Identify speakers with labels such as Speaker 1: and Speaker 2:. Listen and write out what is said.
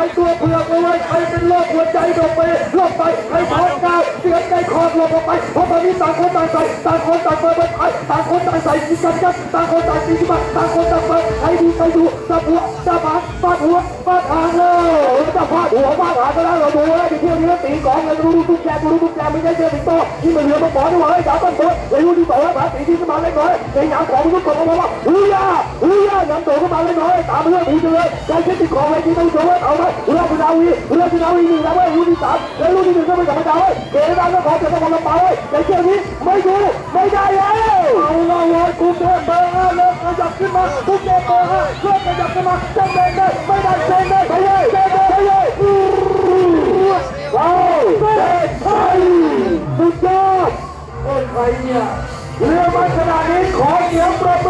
Speaker 1: ไอตัวเผือกเลยใครเป็นโรคหัวใจดอไปโรคไปไอบท้องกาวเสียใจคอหลบออกไปเพราะตอนนี้ต่างคนต่างใส่ต่างคนต่างเปิดไปต่างคนต่างใส่กินกันกันต่างคนต่างกินกันต่างคนต่างเปิดใครดีใครดูสับัวสับางฟาดหัวฟาดหาง จะฟาดหัวฟาดหางก็ได้เราดูแล้วไปเที่ยวนี้แล้วตีกองเลยดูดูตุ๊กแกดูดูตุ๊กแกไม่ใช่เจอสิงโตนี่มันเรือมาบอกด้วยว่าไอ้ดาวต้นเปิดเลยดูที่ต่อแล้วผาสีที่ขึ้นมาเล็กน้อยในหนังของมันก็กดออกมาว่าฮูยาฮูยาหนังโตขึ้นมาเล็กน้อยตามเรื่องหูเจริญใจเช็ดติดของเวทีต้องโชว์เอาไหมเรือพินาวีเรือพินาวีหนึ่งแล้วเว้ยรุ่นที่สามแล้วรุ่นที่หนึ่งก็เป็นธรรมดาเว้ยเกมการก็ขอเจ็บต้องลำบากเว้ยในเที่ยวนี้ไม่ดูไม่ได้แล้วเอา
Speaker 2: ละเว้ยกูเทพเ
Speaker 1: บอร์ห้าเริ่มขยับขึ้นมากูเทพเบอร์ห้าเริ่มขยับขึ้นมาจะเดินได้ไม่ได้เดินได้
Speaker 2: ใครเนี่ย
Speaker 1: เรือมันขนาดนี้ขอเสียงประมือ